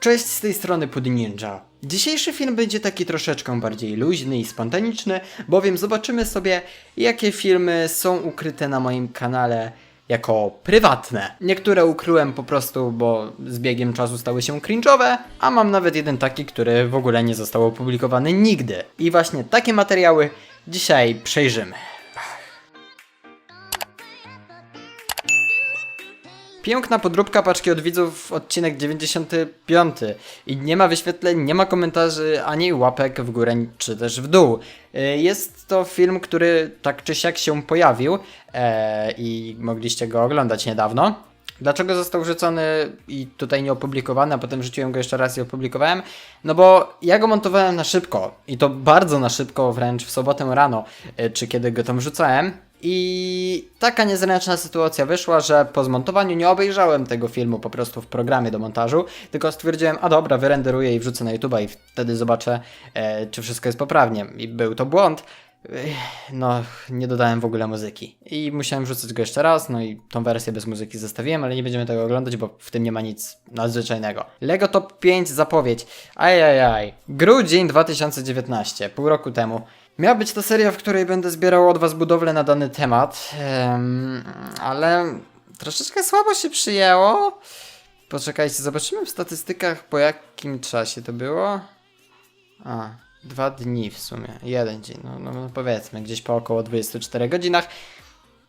Cześć, z tej strony Pud Ninja. Dzisiejszy film będzie taki troszeczkę bardziej luźny i spontaniczny, bowiem zobaczymy sobie, jakie filmy są ukryte na moim kanale jako prywatne. Niektóre ukryłem po prostu, bo z biegiem czasu stały się cringe'owe, a mam nawet jeden taki, który w ogóle nie został opublikowany nigdy. I właśnie takie materiały dzisiaj przejrzymy. Piękna podróbka paczki od widzów, odcinek 95. I nie ma wyświetleń, nie ma komentarzy, ani łapek w górę, czy też w dół. Y, Jest to film, który tak czy siak się pojawił e, i mogliście go oglądać niedawno. Dlaczego został wrzucony i tutaj nie opublikowany, a potem wrzuciłem go jeszcze raz i opublikowałem? No bo ja go montowałem na szybko i to bardzo na szybko, wręcz w sobotę rano, e, czy kiedy go tam wrzucałem. I taka niezręczna sytuacja wyszła, że po zmontowaniu nie obejrzałem tego filmu po prostu w programie do montażu, tylko stwierdziłem, a dobra, wyrenderuję i wrzucę na YouTube'a i wtedy zobaczę, e, czy wszystko jest poprawnie. I był to błąd. No, nie dodałem w ogóle muzyki. I musiałem wrzucać go jeszcze raz, no i tą wersję bez muzyki zostawiłem, ale nie będziemy tego oglądać, bo w tym nie ma nic nadzwyczajnego. Lego Top 5 zapowiedź. Ajajaj. Grudzień 2019, pół roku temu. Miała być to seria, w której będę zbierał od Was budowlę na dany temat, em, ale troszeczkę słabo się przyjęło. Poczekajcie, zobaczymy w statystykach po jakim czasie to było. A, dwa dni w sumie, jeden dzień, no, no, no powiedzmy, gdzieś po około 24 godzinach.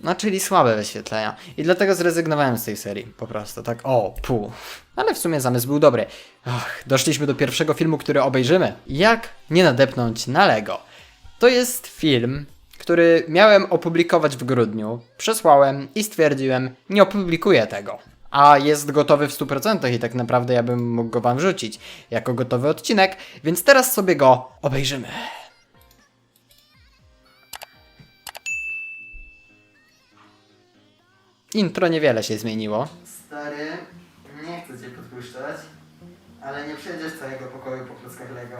No, czyli słabe wyświetlenia. I dlatego zrezygnowałem z tej serii, po prostu, tak o, pół. Ale w sumie zamysł był dobry. Och, doszliśmy do pierwszego filmu, który obejrzymy. Jak nie nadepnąć na Lego. To jest film, który miałem opublikować w grudniu, przesłałem i stwierdziłem, nie opublikuję tego. A jest gotowy w 100% i tak naprawdę ja bym mógł go wam wrzucić jako gotowy odcinek, więc teraz sobie go obejrzymy. Intro niewiele się zmieniło. Stary, nie chcę cię podpuszczać, ale nie przejdziesz całego pokoju po klockach Lego.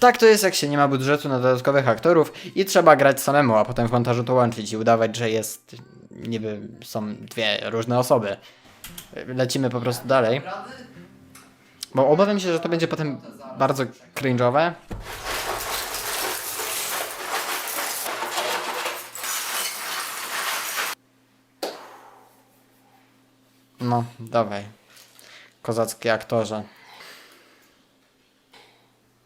Tak to jest, jak się nie ma budżetu na dodatkowych aktorów i trzeba grać samemu, a potem w montażu to łączyć i udawać, że jest niby są dwie różne osoby. Lecimy po prostu dalej. Bo obawiam się, że to będzie potem bardzo cringe'owe. No, dawaj. Kozacki aktorze.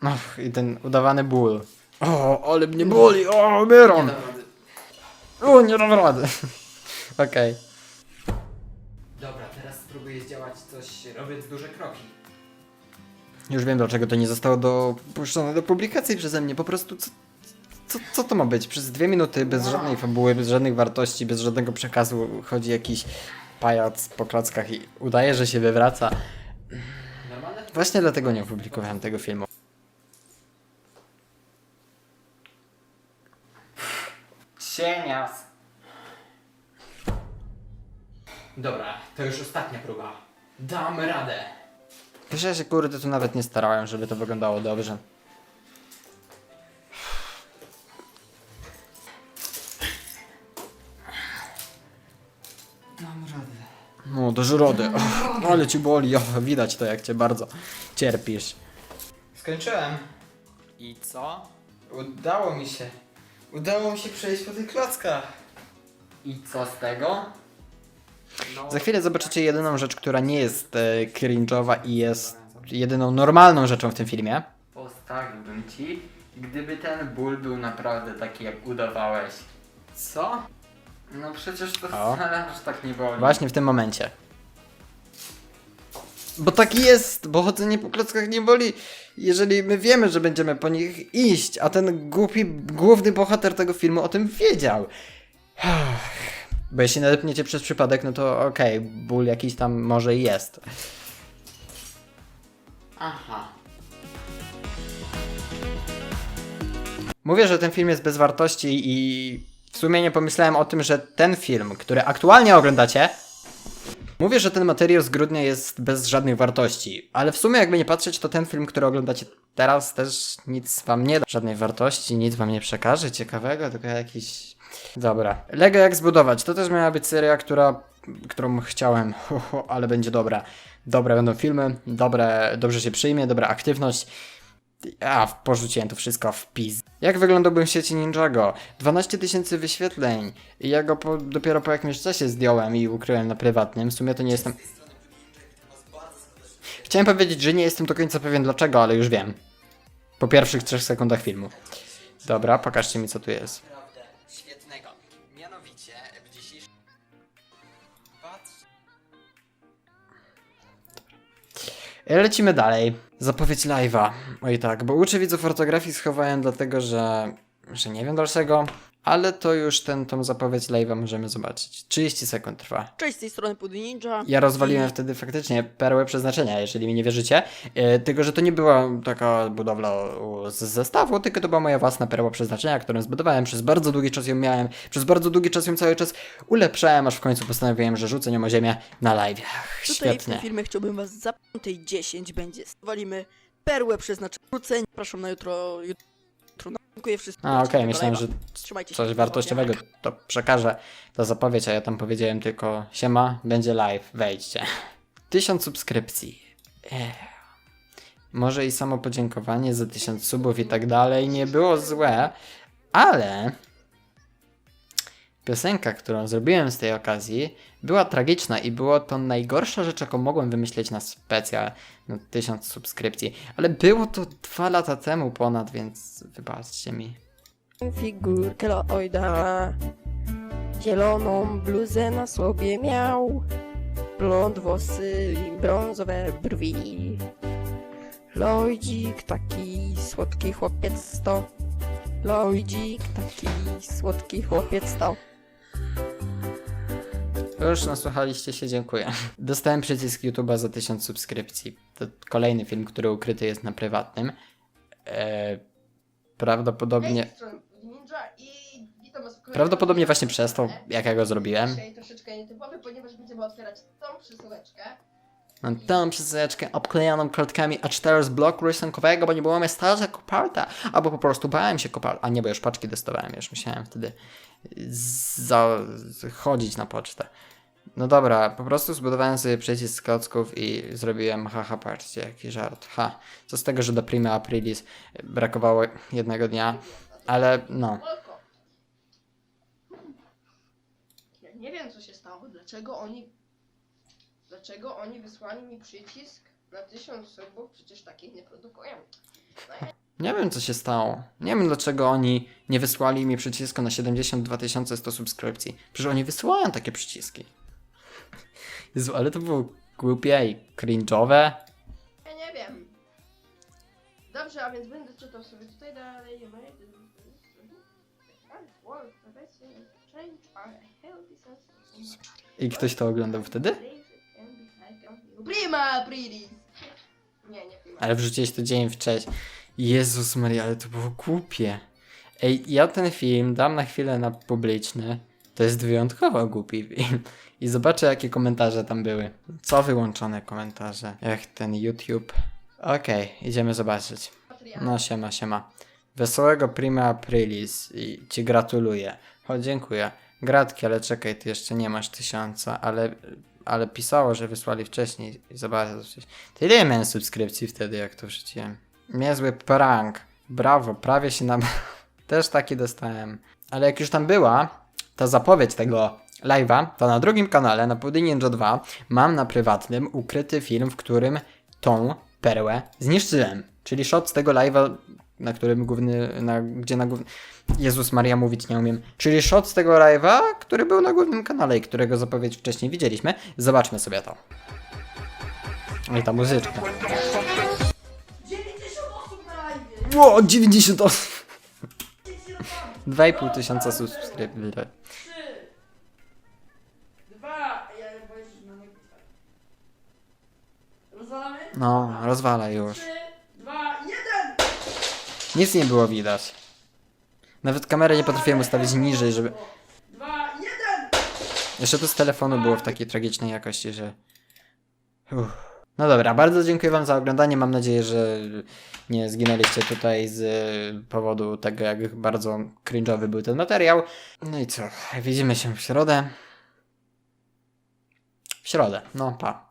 No, i ten udawany ból. O, ale mnie boli, o, umieram. O, nie dam rady. Okej. Dobra, teraz spróbuję zdziałać coś, robiąc duże kroki. Już wiem, dlaczego to nie zostało dopuszczone do publikacji przeze mnie. Po prostu, co, co, co to ma być? Przez dwie minuty, bez żadnej fabuły, bez żadnych wartości, bez żadnego przekazu chodzi jakiś pajac po klockach i udaje, że się wywraca. Właśnie dlatego nie opublikowałem tego filmu. Dobra, to już ostatnia próba. Dam radę. Wiesz, ja się kurde tu nawet nie starałem, żeby to wyglądało dobrze. Dam radę. No, do żrody. Oh, ale ci boli, oh, widać to jak cię bardzo cierpisz. Skończyłem. I co? Udało mi się. Udało mi się przejść po tych klockach. I co z tego? Za chwilę zobaczycie jedyną rzecz, która nie jest e, cringe'owa i jest jedyną normalną rzeczą w tym filmie. Postawiłbym ci, gdyby ten ból był naprawdę taki, jak udawałeś. Co? No przecież to wcale aż tak nie boli. Właśnie w tym momencie. Bo tak jest, bo chodzenie po klockach nie boli, jeżeli my wiemy, że będziemy po nich iść, a ten głupi, główny bohater tego filmu o tym wiedział. Bo jeśli nadepniecie przez przypadek, no to okej, ból jakiś tam może i jest. Aha. Mówię, że ten film jest bez wartości i w sumie nie pomyślałem o tym, że ten film, który aktualnie oglądacie, Mówię, że ten materiał z grudnia jest bez żadnych wartości, ale w sumie jakby nie patrzeć, to ten film, który oglądacie teraz też nic wam nie da. Żadnej wartości, nic wam nie przekaże ciekawego, tylko jakiś... Dobra. Lego jak zbudować. To też miała być seria, która... którą chciałem, ale będzie dobra. dobre będą filmy, dobre, dobrze się przyjmie, dobra aktywność. A, porzuciłem to wszystko w pis. Jak wyglądałbym w sieci Ninjago? 12 tysięcy wyświetleń. I ja go po, dopiero po jakimś czasie zdjąłem i ukryłem na prywatnym. W sumie to nie jestem... Chciałem powiedzieć, że nie jestem do końca pewien dlaczego, ale już wiem. Po pierwszych 3 sekundach filmu. Dobra, pokażcie mi co tu jest. Świetnego. Mianowicie w dzisiejszym... Lecimy dalej. Zapowiedź live'a. Oj tak, bo uczę widzów ortografii schowałem dlatego, że... że nie wiem dalszego. Ale to już ten, tą zapowiedź live'a możemy zobaczyć. 30 sekund trwa. Cześć, z tej strony Pudy Ninja. Ja rozwaliłem wtedy faktycznie perłę przeznaczenia, jeżeli mi nie wierzycie. E, tylko, że to nie była taka budowla z zestawu, tylko to była moja własna perła przeznaczenia, którą zbudowałem. Przez bardzo długi czas ją miałem, przez bardzo długi czas ją cały czas ulepszałem, aż w końcu postanowiłem, że rzucę nią o ziemię na live. Ach, Tutaj w Świetnie. tym filmie chciałbym was za 10 będzie. Walimy perłę przeznaczenia. Wróceń. Zapraszam na jutro. Jutro dziękuję wszystkim. A, okej, myślałem, że Trzymajcie się. coś wartościowego to przekażę. To zapowiedź, a ja tam powiedziałem tylko siema, będzie live, wejdźcie. Tysiąc subskrypcji. Ech. Może i samo podziękowanie za tysiąc subów i tak dalej nie było złe, ale piosenka, którą zrobiłem z tej okazji, była tragiczna i było to najgorsza rzecz, jaką mogłem wymyśleć na specjal na tysiąc subskrypcji. Ale było to dwa lata temu ponad, więc wybaczcie mi. Figurkę Lloyda. Zieloną bluzę na sobie miał. Blond włosy i brązowe brwi. Lloydzik, taki słodki chłopiec to. Lloydzik, taki słodki chłopiec to. Już nasłuchaliście się, dziękuję. Dostałem przycisk YouTube'a za 1000 subskrypcji. To kolejny film, który ukryty jest na prywatnym. Eee, prawdopodobnie, Hej, z strony Ninja i witam was w kolejnym prawdopodobnie właśnie przez to, jak ja go zrobiłem. Dzisiaj troszeczkę nietypowy, ponieważ będziemy otwierać tą przesyłeczkę. Mam tą przesyłeczkę obklejoną kartkami A4 z bloku rysunkowego, bo nie było mnie staża koparta, albo po prostu bałem się koparta. A nie, bo już paczki dostawałem, już musiałem wtedy za- chodzić na pocztę. No dobra, po prostu zbudowałem sobie przycisk klocków i zrobiłem haha, patrzcie, jaki żart. Ha, co z tego, że do Prima Aprilis brakowało jednego dnia, ale no. Ja nie wiem co się stało, dlaczego oni... Dlaczego oni wysłali mi przycisk na 1000 subów, przecież takich nie produkują. No ja Nie wiem, co się stało. Nie wiem, dlaczego oni nie wysłali mi przycisku na 72 100 subskrypcji. Przecież oni wysyłają takie przyciski. Jezu, ale to było głupie i cringe'owe. Ja nie wiem. Dobrze, a więc będę czytał sobie tutaj dalej. I ktoś to oglądał wtedy? Prima aprilis! Nie, nie prima. Ale wrzuciłeś to dzień wcześniej. Jezus Maria, ale to było głupie. Ej, ja ten film dam na chwilę na publiczny. To jest wyjątkowo głupi film. I zobaczę, jakie komentarze tam były. Co wyłączone komentarze? Jak ten YouTube. Okej, idziemy zobaczyć. No siema, siema. Wesołego prima aprilis i ci gratuluję. O, dziękuję. Gratki, ale czekaj, ty jeszcze nie masz tysiąca, ale, ale pisało, że wysłali wcześniej. Zobaczę coś. Ty ile miałem subskrypcji wtedy, jak to wrzuciłem? Niezły prank. Brawo, prawie się na... Też taki dostałem. Ale jak już tam była, ta zapowiedź tego live'a, to na drugim kanale, na Pudding Ninja 2, mam na prywatnym ukryty film, w którym tą perłę zniszczyłem. Czyli shot z tego live'a, na którym główny, na, gdzie na główny... Jezus Maria, mówić nie umiem. Czyli shot z tego live'a, który był na głównym kanale i którego zapowiedź wcześniej widzieliśmy. Zobaczmy sobie to. I ta muzyczka. Ło, 90 osób. 2,5 tysiąca subskrypcji. Dwa, ja boję się, niego Rozwalamy? No, rozwala już. Trzy, dwa, jeden! Nic nie było widać. Nawet kamerę nie potrafiłem ustawić niżej, żeby... Dwa, jeden! Jeszcze to z telefonu było w takiej tragicznej jakości, że... Uff. No dobra, bardzo dziękuję wam za oglądanie. Mam nadzieję, że nie zginęliście tutaj z powodu tego, jak bardzo cringe'owy był ten materiał. No i co? Widzimy się w środę. W środę. No, pa.